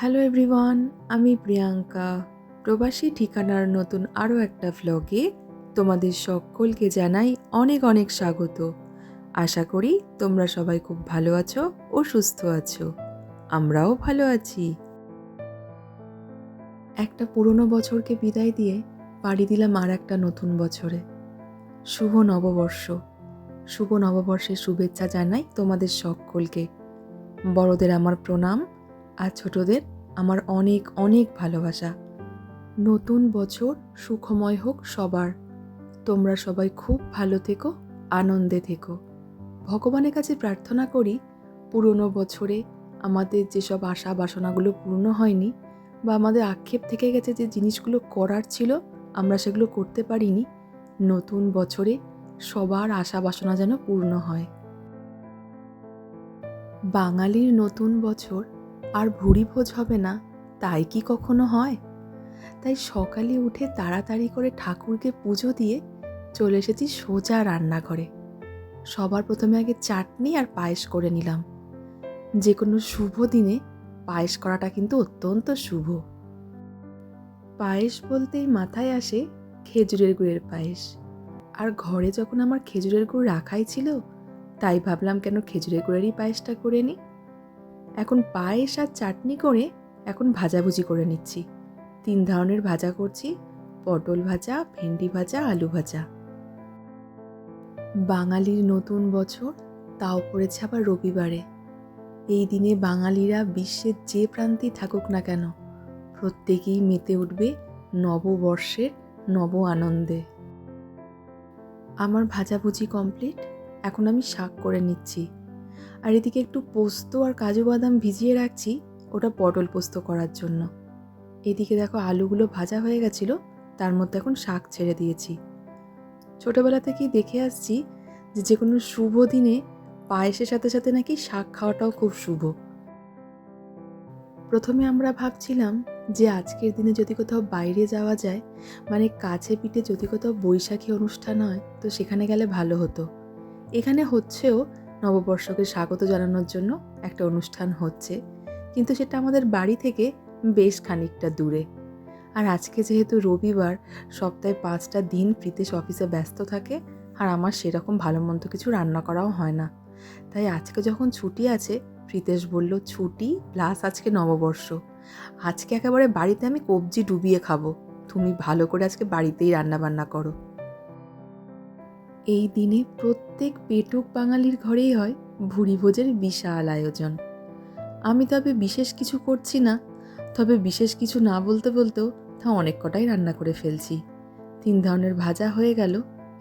Hello everyone আমি প্রিয়াঙ্কা। প্রবাসী ঠিকানার নতুন আরও একটা ভ্লগে তোমাদের সকলকে জানাই অনেক অনেক স্বাগত। আশা করি তোমরা সবাই খুব ভালো আছো ও সুস্থ আছো। আমরাও ভালো আছি। একটা পুরনো বছরকে বিদায় দিয়ে পাড়ি দিলাম আর একটা নতুন বছরে। শুভ নববর্ষ। শুভ নববর্ষের শুভেচ্ছা জানাই তোমাদের সকলকে। বড়দের আমার প্রণাম। আর ছোটদের আমার অনেক অনেক ভালোবাসা। নতুন বছর সুখময় হোক সবার। তোমরা সবাই খুব ভালো থেকো, আনন্দে থেকো। ভগবানের কাছে প্রার্থনা করি, পুরনো বছরে আমাদের যেসব আশা বাসনাগুলো পূর্ণ হয়নি বা আমাদের আক্ষেপ থেকে গেছে যে জিনিসগুলো করার ছিল, আমরা সেগুলো করতে পারিনি, নতুন বছরে সবার আশা বাসনা যেন পূর্ণ হয়। বাঙালির নতুন বছর আর ভুড়ি ভোজ হবে না, তাই কি কখনো হয়? তাই সকালে উঠে তাড়াতাড়ি করে ঠাকুরকে পুজো দিয়ে চলে এসেছি সোজা রান্নাঘরে। সবার প্রথমে আগে চাটনি আর পায়েস করে নিলাম। যে কোনো শুভ দিনে পায়েস করাটা কিন্তু অত্যন্ত শুভ। পায়েস বলতেই মাথায় আসে খেজুরের গুড়ের পায়েস। আর ঘরে যখন আমার খেজুরের গুড় রাখাই ছিল, তাই ভাবলাম কেন খেজুরের গুড়েরই পায়েসটা করে নিই। এখন পায়েস আর চাটনি করে এখন ভাজাভুজি করে নিচ্ছি। তিন ধরনের ভাজা করছি, পটল ভাজা, ভেন্ডি ভাজা, আলু ভাজা। বাঙালির নতুন বছর, তাও পড়েছে আবার রবিবারে। এই দিনে বাঙালিরা বিশ্বের যে প্রান্তেই থাকুক না কেন, প্রত্যেকেই মেতে উঠবে নববর্ষের নব আনন্দে। আমার ভাজাভুজি কমপ্লিট, এখন আমি শাক করে নিচ্ছি। আর এদিকে একটু পোস্ত আর কাজু বাদাম ভিজিয়ে রাখছি, ওটা পটল পোস্ত করার জন্য। এদিকে দেখো আলুগুলো ভাজা হয়ে গেছিল, তার মধ্যে এখন শাক ছেড়ে দিয়েছি। ছোটোবেলা থেকেই দেখে আসছি যে যে কোনো শুভ দিনে পায়েসের সাথে সাথে নাকি শাক খাওয়াটাও খুব শুভ। প্রথমে আমরা ভাবছিলাম যে আজকের দিনে যদি কোথাও বাইরে যাওয়া যায় মানে কাছে পিঠে যদি কোথাও বৈশাখী অনুষ্ঠান হয়, তো সেখানে গেলে ভালো হতো। এখানে হচ্ছেও নববর্ষকে স্বাগত জানানোর জন্য একটা অনুষ্ঠান হচ্ছে। কিন্তু সেটা আমাদের বাড়ি থেকে বেশ খানিকটা দূরে। আর আজকে যেহেতু রবিবার, সপ্তাহে পাঁচটা দিন প্রীতেশ অফিসে ব্যস্ত থাকে, আর আমার সেরকম ভালো মন্দ কিছু রান্না করাও হয় না। তাই আজকে যখন ছুটি আছে প্রীতেশ বলল, ছুটি প্লাস আজকে নববর্ষ। আজকে একেবারে বাড়িতে আমি কবজি ডুবিয়ে খাব। তুমি ভালো করে আজকে বাড়িতেই রান্না বান্না করো। এই দিনে প্রত্যেক পেটুক বাঙালির ঘরেই হয় ভুড়ি ভোজের বিশাল আয়োজন। আমি তবে বিশেষ কিছু করছি না, তবে বিশেষ কিছু না বলতে বলতেও তা অনেক কটাই রান্না করে ফেলছি। তিন ধরনের ভাজা হয়ে গেল,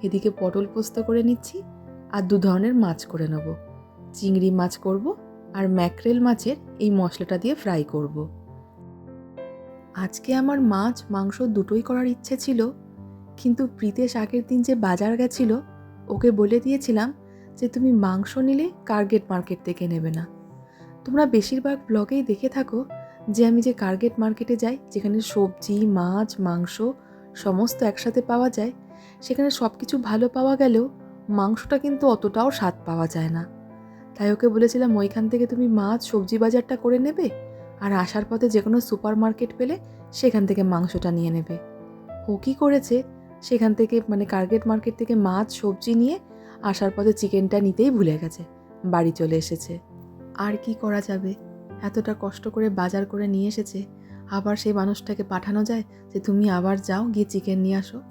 এদিকে পটল পোস্ত করে নিচ্ছি আর দু ধরনের মাছ করে নেব। চিংড়ি মাছ করব আর ম্যাকরেল মাছের এই মশলাটা দিয়ে ফ্রাই করব। আজকে আমার মাছ, মাংস দুটোই করার ইচ্ছে ছিল, কিন্তু প্রীতেশ আগের দিন যে বাজার গেছিল ওকে বলে দিয়েছিলাম যে তুমি মাংস নিলে কার্গেট মার্কেট থেকে নেবে না। তোমরা বেশিরভাগ ব্লগেই দেখে থাকো যে আমি যে কার্গেট মার্কেটে যাই, যেখানে সবজি, মাছ, মাংস সমস্ত একসাথে পাওয়া যায়, সেখানে সব কিছু ভালো পাওয়া গেলেও মাংসটা কিন্তু অতটাও স্বাদ পাওয়া যায় না। তাই ওকে বলেছিলাম, ওইখান থেকে তুমি মাছ, সবজি বাজারটা করে নেবে আর আসার পথে যে কোনো সুপার মার্কেট পেলে সেখান থেকে মাংসটা নিয়ে নেবে। ও কী করেছে? সেখান থেকে মানে কার্গেট মার্কেট থেকে মাছ, সবজি নিয়ে আসার পথে চিকেনটা নিতেই ভুলে গেছে। বাড়ি চলে এসেছে। আর কি করা যাবে? এতটা কষ্ট করে বাজার করে নিয়ে এসেছে। আবার সেই মানুষটাকে পাঠানো যায় যে, তুমি আবার যাও, গিয়ে চিকেন নিয়ে আসো।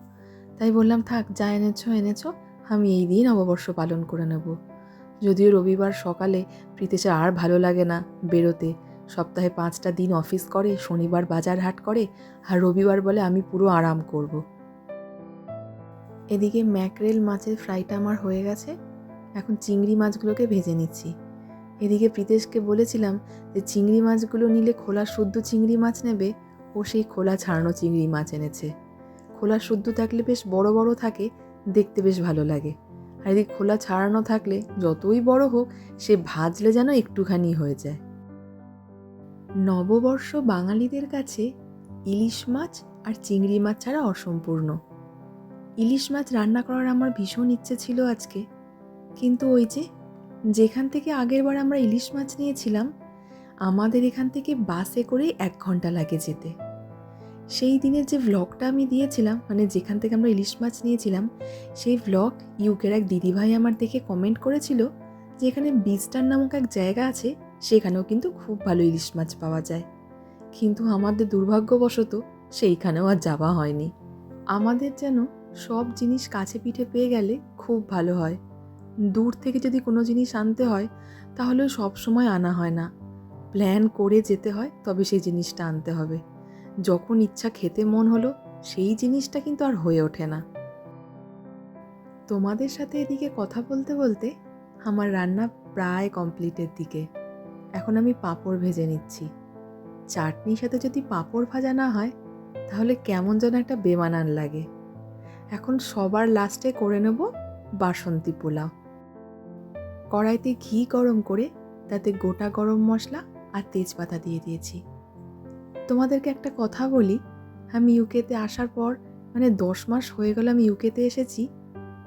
তাই বললাম, থাক, যা এনেছো এনেছো, আমি এই দিন নববর্ষ পালন করে নেব। যদিও রবিবার সকালে প্রীতেশে আর ভালো লাগে না বেরোতে। সপ্তাহে পাঁচটা দিন অফিস করে, শনিবার বাজার হাট করে, আর রবিবার বলে আমি পুরো আরাম করব। এদিকে ম্যাকরেল মাছের ফ্রাইটা আমার হয়ে গেছে, এখন চিংড়ি মাছগুলোকে ভেজে নিচ্ছি। এদিকে প্রীতেশকে বলেছিলাম যে চিংড়ি মাছগুলো নিলে খোলা শুদ্ধ চিংড়ি মাছ নেবে, ও সেই খোলা ছাড়ানো চিংড়ি মাছ এনেছে। খোলা শুদ্ধ থাকলে বেশ বড় বড় থাকে, দেখতে বেশ ভালো লাগে। আর এদিকে খোলা ছাড়ানো থাকলে যতই বড় হোক, সে ভাজলে যেন একটুখানি হয়ে যায়। নববর্ষ বাঙালিদের কাছে ইলিশ মাছ আর চিংড়ি মাছ ছাড়া অসম্পূর্ণ। ইলিশ মাছ রান্না করার আমার ভীষণ ইচ্ছে ছিল আজকে। কিন্তু ওই যে, যেখান থেকে আগের বার আমরা ইলিশ মাছ নিয়েছিলাম, আমাদের এখান থেকে বাসে করে এক ঘণ্টা লাগে যেতে। সেই দিনের যে ভ্লগটা আমি দিয়েছিলাম মানে যেখান থেকে আমরা ইলিশ মাছ নিয়েছিলাম, সেই ভ্লগ ইউকের এক দিদিভাই আমার দেখে কমেন্ট করেছিল যে এখানে বিস্টার নামক এক জায়গা আছে, সেখানেও কিন্তু খুব ভালো ইলিশ মাছ পাওয়া যায়। কিন্তু আমাদের দুর্ভাগ্যবশত সেইখানেও আর যাওয়া হয়নি। আমাদের যেন সব জিনিস কাছে পিঠে পেয়ে গেলে খুব ভালো হয়। দূর থেকে যদি কোনো জিনিস আনতে হয়, তাহলে সব সময় আনা হয় না। প্ল্যান করে যেতে হয়, তবে সেই জিনিসটা আনতে হবে। যখন ইচ্ছা খেতে মন হলো, সেই জিনিসটা কিন্তু আর হয়ে ওঠে না। তোমাদের সাথে এদিকে কথা বলতে বলতে আমার রান্না প্রায় কমপ্লিটের দিকে। এখন আমি পাঁপড় ভেজে নিচ্ছি। চাটনির সাথে যদি পাঁপড় ভাজা না হয়, তাহলে কেমন যেন একটা বেমানান লাগে। এখন সবার লাস্টে করে নেব বাসন্তী পোলাও। কড়াইতে ঘি গরম করে তাতে গোটা গরম মশলা আর তেজপাতা দিয়ে দিয়েছি। তোমাদেরকে একটা কথা বলি, আমি ইউকেতে আসার পর মানে দশ মাস হয়ে গেল আমি ইউকেতে এসেছি,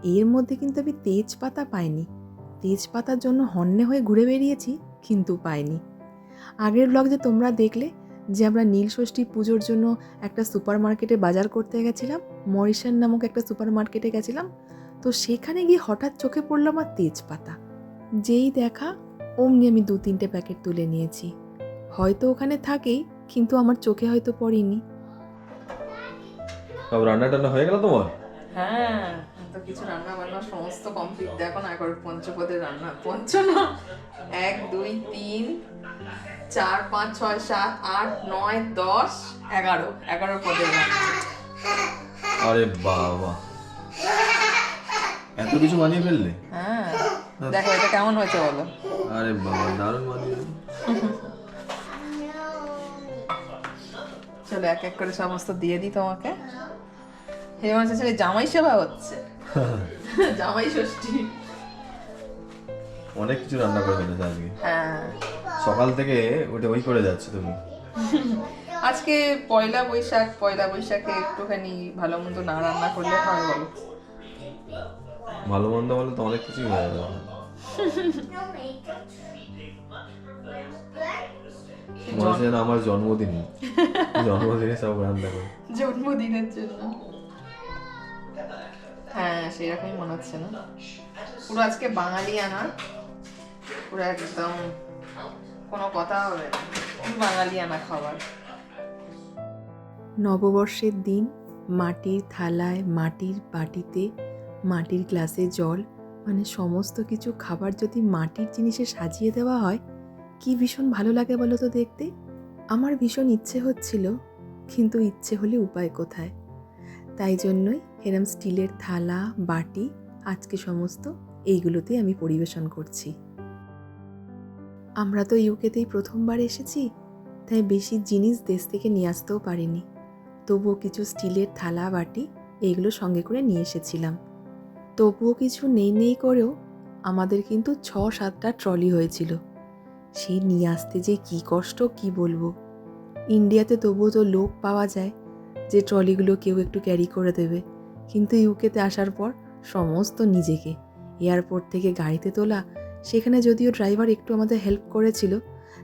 এর মধ্যে কিন্তু আমি তেজপাতা পাইনি। তেজপাতার জন্য হন্যে হয়ে ঘুরে বেরিয়েছি, কিন্তু পাইনি। আগের ব্লগ যে তোমরা দেখলে যে আমরা নীলষষ্ঠী পুজোর জন্য একটা সুপার মার্কেটে বাজার করতে গেছিলাম মরিশান নামক একটা সুপার মার্কেটে গেছিলাম তো সেখানে গিয়ে হঠাৎ চোখে পড়ল আমার তেজপাতা। যেই দেখা অমনি আমি দু তিনটে প্যাকেট তুলে নিয়েছি। হয়তো ওখানে থাকেই কিন্তু আমার চোখে হয়তো পড়েনি। সব রান্না টান্না হয়ে গেল তোমার? হ্যাঁ। তো কিছু রান্না বান্না সমস্ত কমপ্লিট দেখো না একবার পঞ্চপদের রান্না। পঞ্চ না এক দুই তিন চার পাঁচ ছয় সাত আট নয় দশ এগারো। এগারো পদের রান্না। আরে বাবা। এত কিছু বানিয়ে ফেললে? হ্যাঁ। দেখো এটা কেমন হয়েছে বলো? আরে বাবা দারুণ বানিয়ে চলো এক এক করে সমস্ত দিয়ে দিই তোমাকে। হেমন্ত ছেলে জামাই সেবা হচ্ছে। জামাই ষষ্ঠী। অনেক কিছু রান্না করে ফেলেছে আজকে। হ্যাঁ। সকাল থেকে ওটা ওই করে যাচ্ছে তুমি। আজকে পয়লা বৈশাখ পয়লা বৈশাখে একটুখানি ভালো মন্দ না রান্না করলে হয় বলো? ভালো মন্দ বলে তো অনেক কিছুই হয়ে যাবে। মনে হচ্ছে আমার জন্মদিন। জন্মদিনে সব রান্না করে। জন্মদিনের জন্য। হ্যাঁ সেরকমই মনে হচ্ছে না। পুরো আজকে বাঙালি আনা পুরো একদম কোনো কথা হবে বাঙালি আনা খাবার। নববর্ষের দিন মাটির থালায়, মাটির বাটিতে, মাটির গ্লাসে জল মানে সমস্ত কিছু খাবার যদি মাটির জিনিসে সাজিয়ে দেওয়া হয়, কি ভীষণ ভালো লাগে বলো তো দেখতে? আমার ভীষণ ইচ্ছে হচ্ছিল, কিন্তু ইচ্ছে হলে উপায় কোথায়? তাই জন্যই এরম স্টিলের থালা, বাটি, আজকে সমস্ত এইগুলোতেই আমি পরিবেশন করছি। আমরা তো ইউকেতেই প্রথমবার এসেছি, তাই বেশি জিনিস দেশ থেকে নিয়ে আসতেও পারিনি। তবুও কিছু স্টিলের থালা, বাটি এইগুলো সঙ্গে করে নিয়ে এসেছিলাম। তবুও কিছু নেই নেই করেও আমাদের কিন্তু ছ সাতটা ট্রলি হয়েছিল। সেই নিয়ে আসতে যে কি কষ্ট, কি বলব? ইন্ডিয়াতে তবুও তো লোক পাওয়া যায় যে ট্রলিগুলো কেউ একটু ক্যারি করে দেবে। কিন্তু ইউকেতে আসার পর সমস্ত নিজেকে। এয়ারপোর্ট থেকে গাড়িতে তোলা, সেখানে যদিও ড্রাইভার একটু আমাদের হেল্প করেছিল,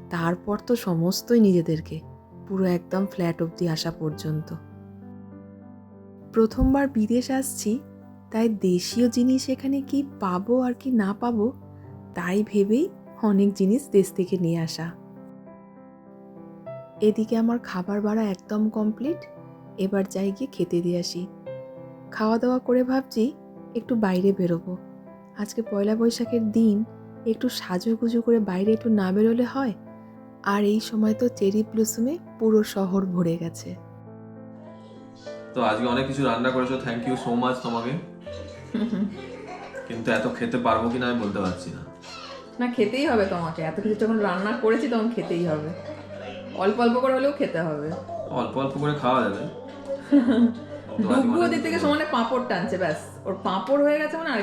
তারপর তো সমস্তই নিজেদেরকে, পুরো একদম ফ্ল্যাট অবধি আসা পর্যন্ত। প্রথমবার বিদেশ আসছি, তাই দেশীয় জিনিস এখানে কি পাবো আর কি না পাবো, তাই ভেবেই অনেক জিনিস দেশ থেকে নিয়ে আসা। এদিকে আমার খাবার বাড়া একদম কমপ্লিট এবার যাই গিয়ে খেতে দিয়ে আসি। খাওয়া দাওয়া করে ভাবছি একটু বাইরে বেরোবো। আজকে পয়লা বৈশাখের দিন একটু সাজুগুজু করে বাইরে একটু না বেরোলে হয়? আর এই সময় তো চেরি ব্লুসমে পুরো শহর ভরে গেছে। তো আজকে অনেক কিছু রান্না করেছ থ্যাংক ইউ সো মাচ তোমাকে। কিন্তু এত খেতে পারব কিনা আমি বলতে পারছি না। না খেতেই হবে তোমাকে। এত কিছু যখন রান্না করেছি তখন খেতেই হবে। অল্প অল্প করে হলেও খেতে হবে। অল্প অল্প করে খাওয়া যাবে। ডুবু ওদিক থেকে সমানে পাঁপড় টানছে ব্যাস। ওর পাঁপড় হয়ে গেছে মানে আর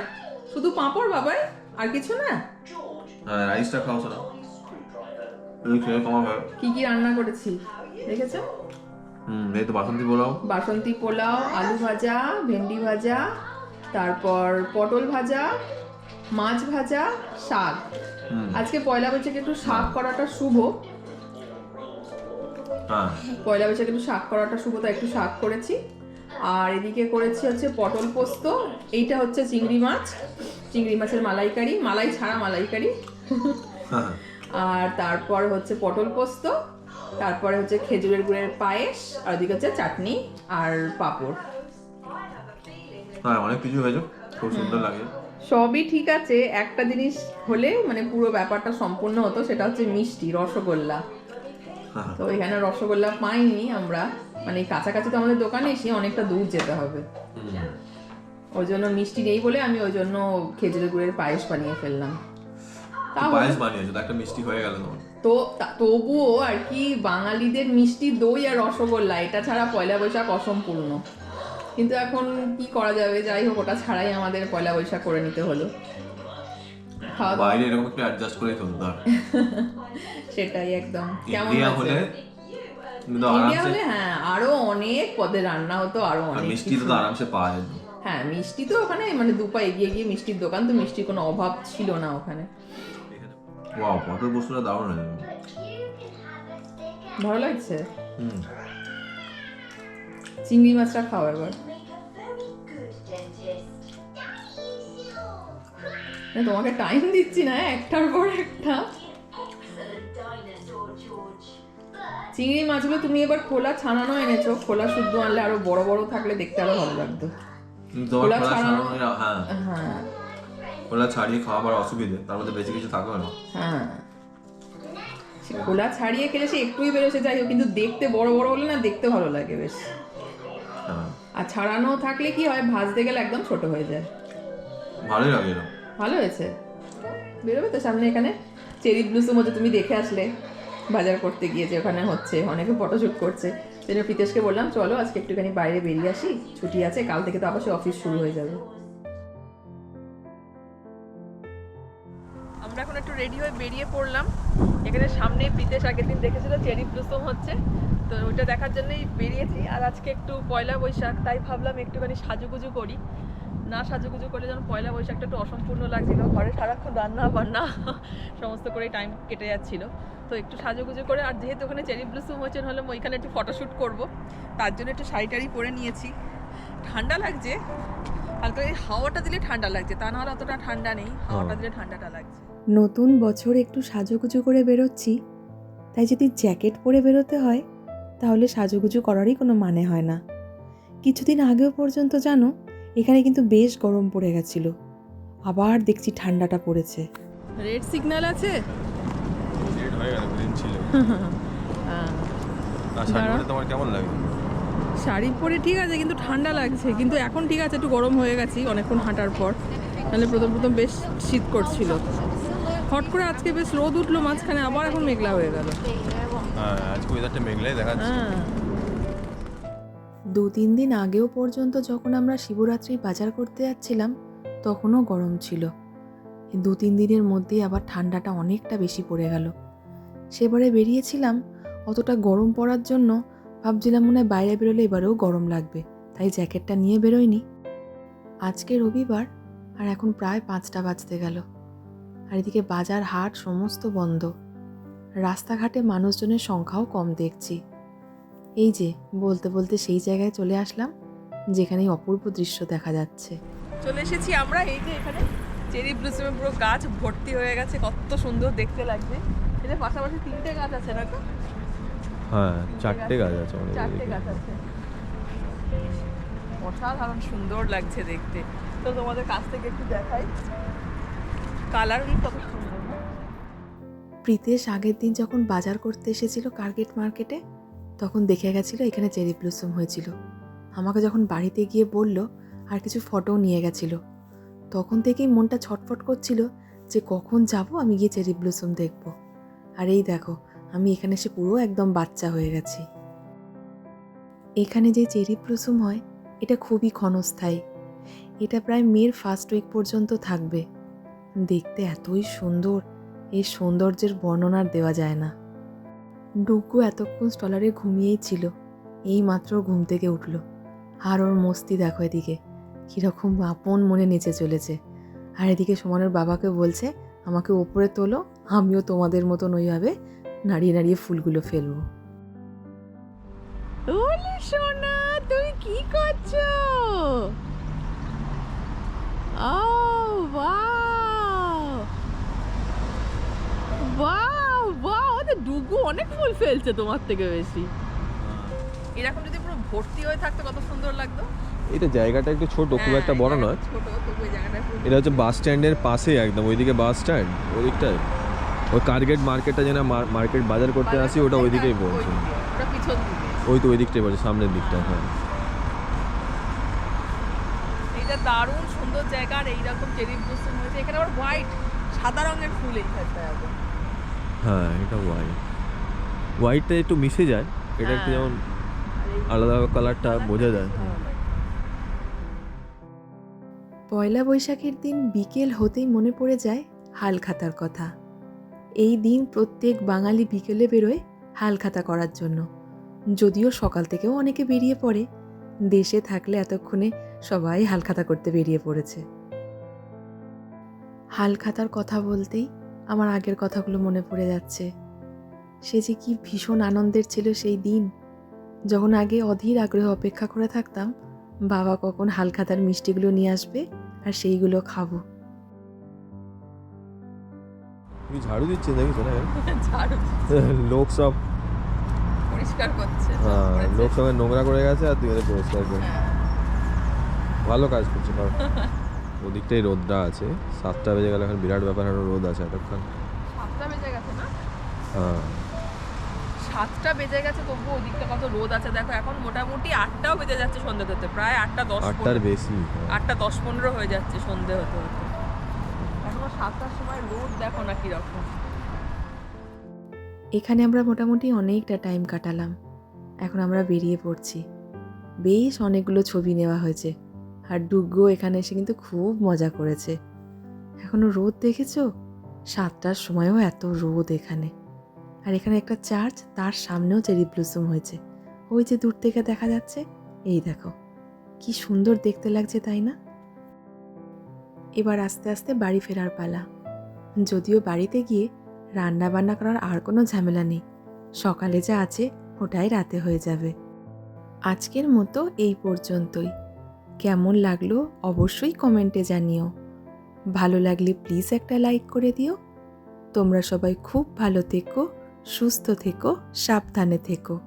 শুধু পাঁপড় বাবাই আর কিছু না? হ্যাঁ রাইসটা খাও ভালো। কি কি রান্না করেছি দেখেছ? হুম এই তো বাসন্তী পোলাও। বাসন্তী পোলাও আলু ভাজা ভেন্ডি ভাজা তারপর পটল ভাজা মাছ ভাজা শাক। আজকে পয়লা বৈশাখে একটু শাক করাটা শুভ। হ্যাঁ। পয়লা বৈশাখ একটু শাক করাটা শুভতা একটু শাক করেছি। আর এদিকে করেছি হচ্ছে পটল পোস্ত এইটা হচ্ছে চিংড়ি মাছ চিংড়ি মাছের মালাইকারি মালাই ছাড়া মালাইকারি। আর তারপর হচ্ছে পটল পোস্ত তারপরে হচ্ছে খেজুরের গুড়ের পায়েস আর ওদিকে হচ্ছে চাটনি আর পাঁপড়। হ্যাঁ অনেক কিছু হয়েছে খুব সুন্দর লাগে। সবই ঠিক আছে একটা জিনিস হলে মানে পুরো ব্যাপারটা সম্পূর্ণ হতো সেটা হচ্ছে মিষ্টি রসগোল্লা। হ্যাঁ। তো এখানে রসগোল্লা পাইনি আমরা। মানে কাছাকাছি তো আমাদের দোকানে এসে অনেকটা দূর যেতে হবে। ওই জন্য মিষ্টি নেই বলে আমি ওই জন্য খেজুরের গুড়ের পায়েস বানিয়ে ফেললাম। পায়েস বানিয়েছো তো একটা মিষ্টি হয়ে গেল তোমার। তো তবুও আর কি বাঙালিদের মিষ্টি দই আর রসগোল্লা এটা ছাড়া পয়লা বৈশাখ অসম্পূর্ণ। কিন্তু এখন কি করা যাবে? যাই হোক ওটা ছাড়াই আমাদের পয়লা বৈশাখ করে নিতে হলো। বাইরে এরকম একটু অ্যাডজাস্ট করে চলতে হবে সেটাই একদম। কেমন হলে তুমি তো ইন্ডিয়া আরামসে হলে হ্যাঁ আরও অনেক পদে রান্না হতো আরও আর অনেক মিষ্টি কিছু। তো আরামসে পাওয়া যেত। হ্যাঁ মিষ্টি তো ওখানে মানে দুপা এগিয়ে গিয়ে মিষ্টির দোকান তো মিষ্টির কোনো অভাব ছিল না ওখানে। ওয়াও পটল দারুণ হয়েছে। ভালো লাগছে? হুম। চিংড়ি মাছটা খাও এবার না, তোমাকে টাইম দিচ্ছি না একটার পর একটা। চিংড়ি মাছগুলো তুমি এবার খোলা ছানানো এনেছো। খোলা শুদ্ধ আনলে আরও বড় বড় থাকলে দেখতে আরও ভালো লাগতো। খোলা ছাড়ানো? হ্যাঁ। হ্যাঁ। খোলা ছাড়িয়ে খাওয়াবার অসুবিধে তার মধ্যে বেশি কিছু থাকবে না। হ্যাঁ। খোলা ছাড়িয়ে খেলে সে একটুই বেরোছে যাই হোক কিন্তু দেখতে বড় বড় হলে না দেখতে ভালো লাগে বেশ। হ্যাঁ। আর ছাড়ানো থাকলে কি হয় ভাজতে গেলে একদম ছোট হয়ে যায়। ভালোই লাগে ভালো হয়েছে। বেরোবে তো সামনে এখানে? চেরি ব্লুসুম হচ্ছে তুমি দেখে আসলে। বাজার করতে গিয়েছে ওখানে হচ্ছে, অনেকে ফটোশ্যুট করছে। সেই জন্য প্রীতেশকে বললাম, চলো আজকে একটুখানি বাইরে বেরিয়ে আসি, ছুটি আছে, কাল থেকে তো আবার সে অফিস শুরু হয়ে যাবে। আমরা এখন একটু রেডি হয়ে বেরিয়ে পড়লাম। এখানে সামনে প্রীতেশ আগের দিন দেখেছিল, চেরি ব্লুসম হচ্ছে। তো ওইটা দেখার জন্যই বেরিয়েছি। আর আজকে একটু পয়লা বৈশাখ, তাই ভাবলাম একটুখানি সাজুগুজু করি। না সাজুগুজু করলে যেন পয়লা বৈশাখটা একটু অসম্পূর্ণ লাগছিল। ঘরে সারাক্ষণ রান্না বান্না সমস্ত করেই টাইম কেটে যাচ্ছিল। তো একটু সাজুগুজু করে আর যেহেতু ওখানে চেরি ব্লুসম হচ্ছে হলে ওইখানে একটু ফটোশ্যুট করব। তার জন্য একটু শাড়ি টাড়ি পরে নিয়েছি। ঠান্ডা লাগছে হালকা এই হাওয়াটা দিলে ঠান্ডা লাগছে তা নাহলে অতটা ঠান্ডা নেই হাওয়াটা দিলে ঠান্ডাটা লাগছে। নতুন বছর একটু সাজুগুজু করে বেরোচ্ছি তাই যদি জ্যাকেট পরে বেরোতে হয় তাহলে সাজুগুজু করারই কোনো মানে হয় না। কিছুদিন আগেও পর্যন্ত জানো এখানে কিন্তু বেশ গরম পড়ে গেছিল। আবার দেখছি ঠান্ডাটা পড়েছে। রেড সিগন্যাল আছে? হয়ে গেল গ্রিন ছিল। শাড়ি পরে তোমার কেমন লাগে? শাড়ি পরে ঠিক আছে কিন্তু ঠান্ডা লাগছে। কিন্তু এখন ঠিক আছে একটু গরম হয়ে গেছি অনেকক্ষণ হাঁটার পর। তাহলে প্রথম প্রথম বেশ শীত করছিল। হট করে আজকে বেশ রোদ উঠল মাঝখানে আবার এখন মেঘলা হয়ে গেল। হ্যাঁ আজকে ওয়েদারটা মেঘলাই দেখাচ্ছে। হ্যাঁ। দু তিন দিন আগেও পর্যন্ত যখন আমরা শিবরাত্রি বাজার করতে যাচ্ছিলাম তখনও গরম ছিল। দু তিন দিনের মধ্যেই আবার ঠান্ডাটা অনেকটা বেশি পড়ে গেল। সেবারে বেরিয়েছিলাম, অতটা গরম পড়ার জন্য ভাবছিলাম মনে হয় বাইরে বেরোলে এবারেও গরম লাগবে, তাই জ্যাকেটটা নিয়ে বেরোয়নি। আজকে রবিবার আর এখন প্রায় পাঁচটা বাজতে গেল। আর এদিকে বাজার হাট সমস্ত বন্ধ। রাস্তাঘাটে মানুষজনের সংখ্যাও কম দেখছি। এই যে, বলতে বলতে সেই জায়গায় চলে আসলাম যেখানে অপূর্ব দৃশ্য দেখা যাচ্ছে। চলে এসেছি আমরা, এই যে এখানে। চেরি ব্লুসমে পুরো গাছ ভর্তি হয়ে গেছে, কত সুন্দর দেখতে লাগছে। যে পাশাপাশি তিনটে গাছ আছে না তো? হ্যাঁ চারটে গাছ আছে চারটে গাছ আছে। অসাধারণ সুন্দর লাগছে দেখতে। তো তোমাদের কাছ থেকে একটু দেখাই। কালারগুলো কত সুন্দর প্রীতেশ আগের দিন যখন বাজার করতে এসেছিল কার্গেট মার্কেটে তখন দেখে গেছিল এখানে চেরি ব্লুসম হয়েছিল। আমাকে যখন বাড়িতে গিয়ে বলল আর কিছু ফটোও নিয়ে গেছিল। তখন থেকেই মনটা ছটফট করছিল যে কখন যাব আমি গিয়ে চেরি ব্লুসম দেখব। আর এই দেখো, আমি এখানে এসে পুরো একদম বাচ্চা হয়ে গেছি। এখানে যে চেরি ব্লুসম হয়, এটা খুবই ক্ষণস্থায়ী। এটা প্রায় মের ফার্স্ট উইক পর্যন্ত থাকবে। দেখতে এতই সুন্দর এই সৌন্দর্যের বর্ণনা দেওয়া যায় না। ডুগু এতক্ষণ স্টলারে ঘুমিয়েই ছিল, এই মাত্র ঘুম থেকে উঠল। আর ওর মস্তি দেখো এদিকে, কীরকম আপন মনে নেচে চলেছে। আর এদিকে সমানের বাবাকে বলছে, আমাকে ওপরে তোলো আমিও তোমাদের মতন ওইভাবে নাড়িয়ে নাড়িয়ে ফুলগুলো ফেলব। ওলে সোনা তুমি কি করছ? ডুগু অনেক ফুল ফেলছে তোমার থেকে বেশি। এরকম যদি পুরো ভর্তি হয়ে থাকতো কত সুন্দর লাগতো। এটা জায়গাটা একটু ছোট খুব হ্যাঁ, একটা বড় নয়। ছোট তবু এই জায়গাটা এটা হচ্ছে বাস স্ট্যান্ডের পাশে একদম ওইদিকে বাস স্ট্যান্ড ওইদিকটায় ওই কার্গেট মার্কেটটা যেন মার্কেট বাজার করতে আসি ওটা ওইদিকেই বলছে। ওটা ওই তো ওই দিকটাই বলছে সামনের দিকটা হ্যাঁ। এইটা দারুণ সুন্দর জায়গা আর এইরকম চেরি ব্লসম হয়েছে এখানে আবার হোয়াইট সাদা রঙের ফুল হ্যাঁ এটা হোয়াইট হোয়াইটটা একটু মিশে যায় এটা একটু হ্যাঁ। যেমন আলাদা কালারটা বোঝা যায়। পয়লা বৈশাখের দিন বিকেল হতেই মনে পড়ে যায় হালখাতার কথা। এই দিন প্রত্যেক বাঙালি বিকেলে বেরোয় হালখাতা করার জন্য। যদিও সকাল থেকেও অনেকে বেরিয়ে পড়ে। দেশে থাকলে এতক্ষণে সবাই হালখাতা করতে বেরিয়ে পড়েছে। হালখাতার কথা বলতেই আমার আগের কথাগুলো মনে পড়ে যাচ্ছে। সে যে কি ভীষণ আনন্দের ছিল সেই দিন। যখন আগে অধীর আগ্রহে অপেক্ষা করে থাকতাম, বাবা কখন হালখাতার মিষ্টিগুলো নিয়ে আসবে আর সেইগুলো খাব। তুই ঝাড়ু দিচ্ছে দেখিস না ঝাড়ু লোক সব পরিষ্কার করছে হ্যাঁ। লোক সবাই নোংরা করে গেছে আর তুই ওদের পরিষ্কার করে। হ্যাঁ। ভালো কাজ করছে কর ওদিকটাই রোদটা আছে সাতটা বেজে গেলে এখন বিরাট ব্যাপার আরও রোদ আছে এতক্ষণ। সাতটা বেজে গেছে না? হ্যাঁ। সাতটা বেজে গেছে তবু ওদিকটা কত রোদ আছে। দেখো এখন মোটামুটি আটটাও বেজে যাচ্ছে সন্ধ্যে হতে। প্রায় আটটা দশ আটটার বেশি হ্যাঁ। আটটা দশ পনেরো হয়ে যাচ্ছে সন্ধে হতে হতে। এখনও সাতটার সময় রোদ দেখো না কীরকম। এখানে আমরা মোটামুটি অনেকটা টাইম কাটালাম। এখন আমরা বেরিয়ে পড়ছি। বেশ অনেকগুলো ছবি নেওয়া হয়েছে। আর ডুগ্গো এখানে এসে কিন্তু খুব মজা করেছে। এখনও রোদ দেখেছ? সাতটার সময়ও এত রোদ এখানে। আর এখানে একটা চার্চ তার সামনেও চেরি ব্লুসুম হয়েছে। ওই যে দূর থেকে দেখা যাচ্ছে, এই দেখো। কি সুন্দর দেখতে লাগছে, তাই না? এবার আস্তে আস্তে বাড়ি ফেরার পালা। যদিও বাড়িতে গিয়ে রান্না বান্না করার আর কোনো ঝামেলা নেই। সকালে যা আছে, ওটাই রাতে হয়ে যাবে। আজকের মতো এই পর্যন্তই। কেমন লাগল অবশ্যই কমেন্টে জানিও। ভালো লাগলে প্লিজ একটা লাইক করে দিও। তোমরা সবাই খুব ভালো থেকো, সুস্থ থেকো, সাবধানে থেকো।